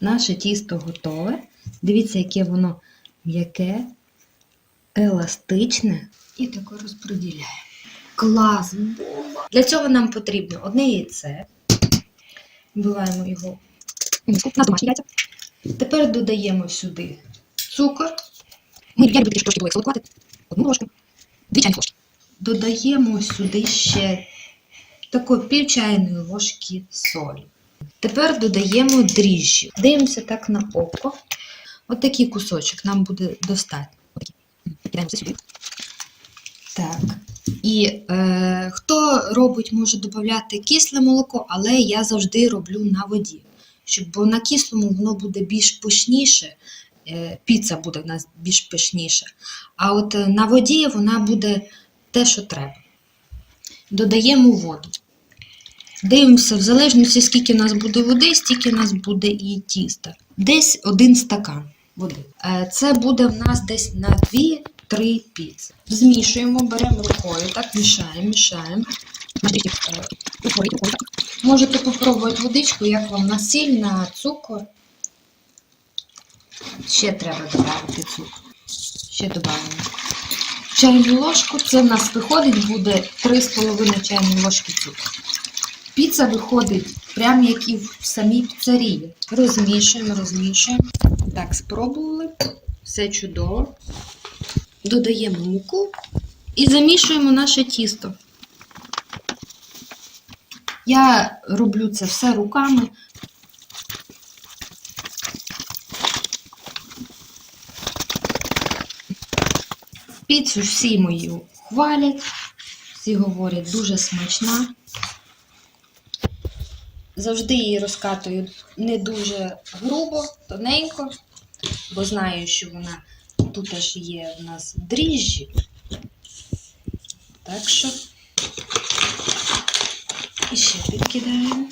Наше тісто готове. Дивіться, яке воно м'яке, еластичне і таке розподіляємо. Клас! бомба! Для цього нам потрібно одне яйце. Вбиваємо його. Тепер додаємо сюди цукор. Ми, я люблю трошки було солодкувати. Одну ложку, дві чайні ложки. Додаємо сюди ще таку пів чайної ложки солі. Тепер додаємо дріжджі. Дивимося так на око. От такий кусочок нам буде достатньо. Так. І е, хто робить, може додати кисле молоко, але я завжди роблю на воді. Щоб бо на кислому воно буде більш пишніше, е, піца буде в нас більш пишніша. А от е, на воді вона буде те, що треба. Додаємо воду. Дивимося, в залежності, скільки у нас буде води, стільки у нас буде і тіста. Десь один стакан води. Е, Це буде в нас десь на 2-3 піци. Змішуємо, беремо рукою, так мішаємо, мішаємо. Можете попробувати водичку, як вам на на цукор. Ще треба додати цукор. Ще додаємо. Чайну ложку. Це в нас виходить буде 3,5 чайні ложки цукру. Піца виходить прямо як і в самій піцерії. Розмішуємо, розмішуємо. Так, спробували. Все чудово. Додаємо муку і замішуємо наше тісто. Я роблю це все руками. Піцу всі мою хвалять, всі говорять, дуже смачна. Завжди її розкатую не дуже грубо, тоненько, бо знаю, що вона тут аж є в нас дріжджі. Так що і ще підкидаємо.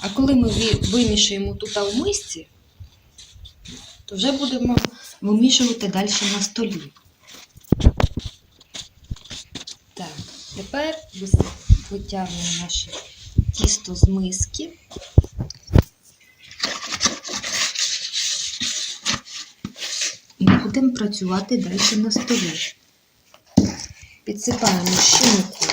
А коли ми вимішуємо тут в мисці, то вже будемо вимішувати далі на столі. Так, тепер вис- витягуємо наше тісто з миски. І будемо працювати далі на столі. Підсипаємо ще муку.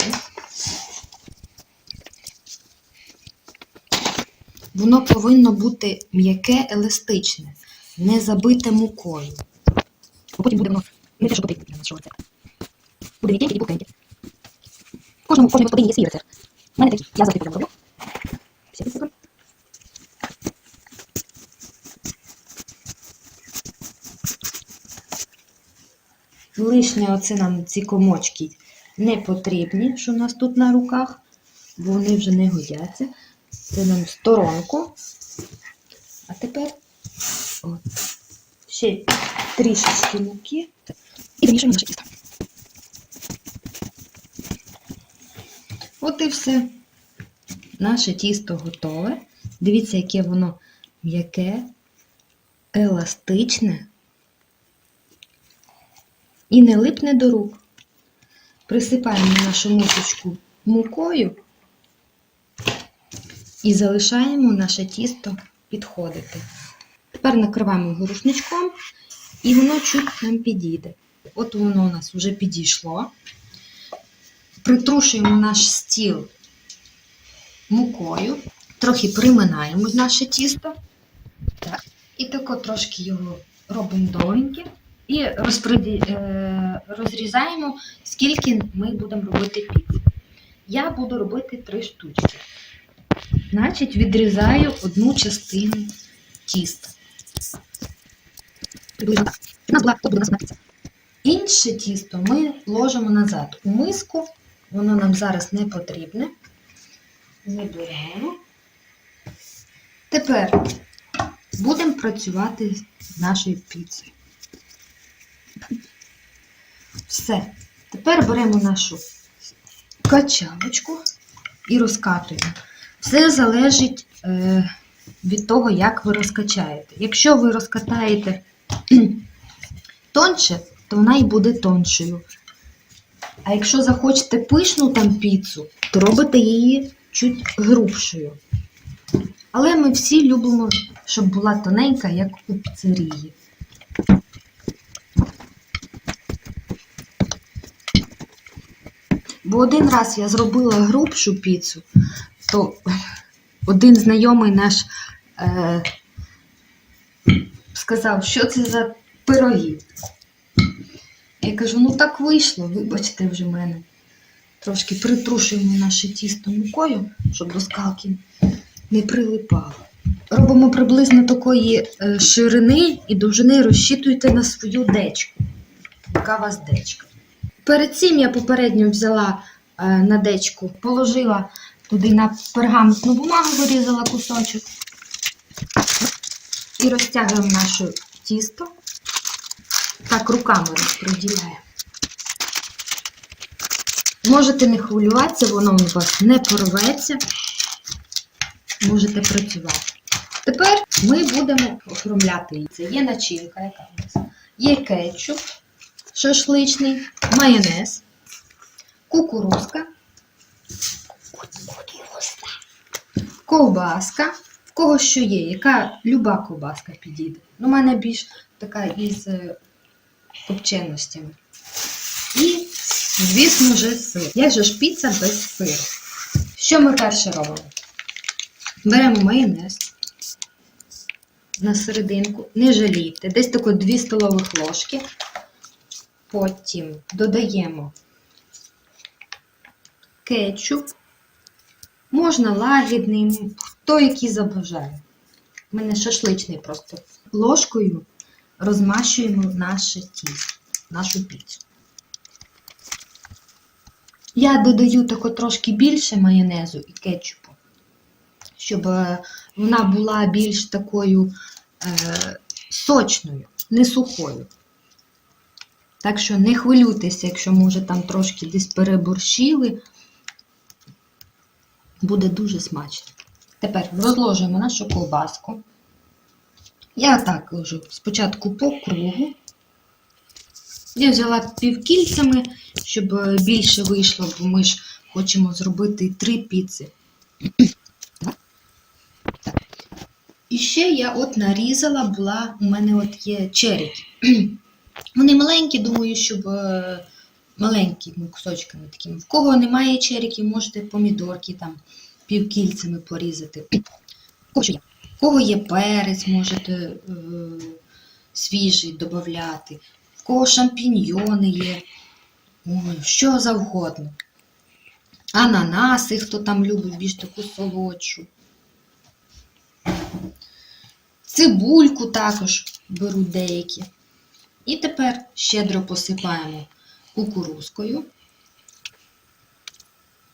Воно повинно бути м'яке, еластичне, не забите мукою. Потім буде воно не те, що потрібно для рецепт. Буде м'якеньке і пухеньке. Кожному, кожній господині є свій рецепт. У мене такий, я завжди прямо роблю. Все підсипаємо. Лишнє оце нам ці комочки не потрібні, що у нас тут на руках, бо вони вже не годяться. Це нам сторонку. А тепер от, ще трішечки муки. І замішуємо наше тісто. От і все. Наше тісто готове. Дивіться, яке воно м'яке, еластичне і не липне до рук. Присипаємо нашу мисочку мукою і залишаємо наше тісто підходити. Тепер накриваємо його рушничком і воно чуть нам підійде. От воно у нас вже підійшло притрушуємо наш стіл мукою, трохи приминаємо наше тісто. Так. І тако трошки його робимо довгеньким і розпреді... е... розрізаємо, скільки ми будемо робити піци. Я буду робити три штучки. Значить, відрізаю одну частину тіста. Інше тісто ми ложимо назад у миску, воно нам зараз не потрібне. Ми беремо. Тепер будемо працювати з нашою піцею. Все. Тепер беремо нашу качалочку і розкатуємо. Все залежить е, від того, як ви розкачаєте. Якщо ви розкатаєте тонше, то вона і буде тоншою. А якщо захочете пишну там піцу, то робите її чуть грубшою. Але ми всі любимо, щоб була тоненька, як у піцерії. Бо один раз я зробила грубшу піцу, то один знайомий наш е, сказав, що це за пироги. Я кажу, ну так вийшло, вибачте вже мене. Трошки притрушуємо наше тісто мукою, щоб до скалки не прилипало. Робимо приблизно такої е, ширини і довжини розчитуйте на свою дечку. Яка у вас дечка. Перед цим я попередньо взяла е, на дечку, положила туди на пергаментну бумагу, вирізала кусочок. І розтягуємо наше тісто. Так, руками розподіляємо. Можете не хвилюватися, воно у вас не порветься. Можете працювати. Тепер ми будемо оформляти її. Це є начинка, яка у нас. Є кетчуп шашличний, майонез, кукурузка, ковбаска. В кого що є, яка люба ковбаска підійде. Ну, у мене більш така із е, копченостями. І, звісно ж, сир. Як же ж піца без сиру? Що ми перше робимо? Беремо майонез на серединку, не жалійте, десь тако 2 столових ложки. Потім додаємо кетчуп. Можна лагідний, хто який забажає. У мене шашличний просто. Ложкою розмащуємо наше тісто, нашу піцу. Я додаю тако трошки більше майонезу і кетчупу, щоб е, вона була більш такою е, сочною, не сухою. Так що не хвилюйтеся, якщо, може, там трошки десь переборщили. Буде дуже смачно. Тепер розложимо нашу ковбаску. Я так ложу спочатку по кругу. Я взяла півкільцями, щоб е, більше вийшло, бо ми ж хочемо зробити три піци. І ще я от нарізала, була, у мене от є черіки. Вони маленькі, думаю, щоб е, маленькими кусочками такими. В кого немає черіків, можете помідорки там півкільцями порізати. Що є? В кого є перець, можете е, свіжий додати. В кого шампіньйони є. Що завгодно. Ананаси, хто там любить більш таку солодшу. Цибульку також беруть деякі. І тепер щедро посипаємо кукурузкою.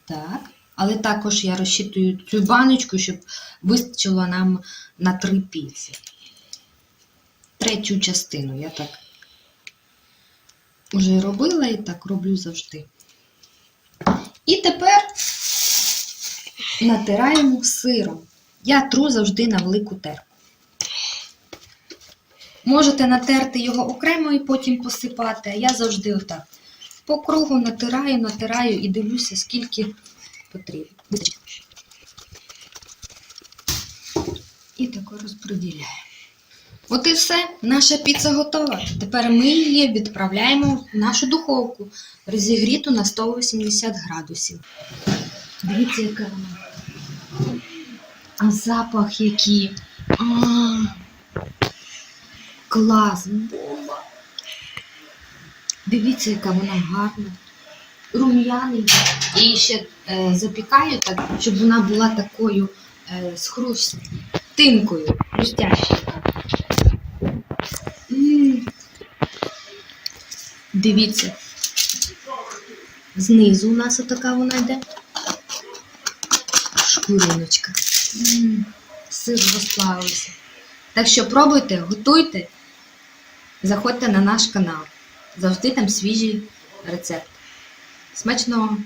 Так. Але також я розчитую цю баночку, щоб вистачило нам на три піци. Третю частину я так вже робила і так роблю завжди. І тепер натираємо сиром. Я тру завжди на велику терку. Можете натерти його окремо і потім посипати, а я завжди отак. По кругу натираю, натираю і дивлюся, скільки потрібно. Вистачить. І тако розподіляю. От і все, наша піца готова. Тепер ми її відправляємо в нашу духовку, розігріту на 180 градусів. Дивіться, яка вона. А запах який. А, клас, бомба. Дивіться, яка вона гарна. Рум'яненька. І ще е, запікаю так, щоб вона була такою е, з хрустинкою, хрустящою. Дивіться. Знизу у нас отака вона йде. Шкуриночка. Сир розплавився. Так що пробуйте, готуйте, заходьте на наш канал. Завжди там свіжі рецепти. Смачного!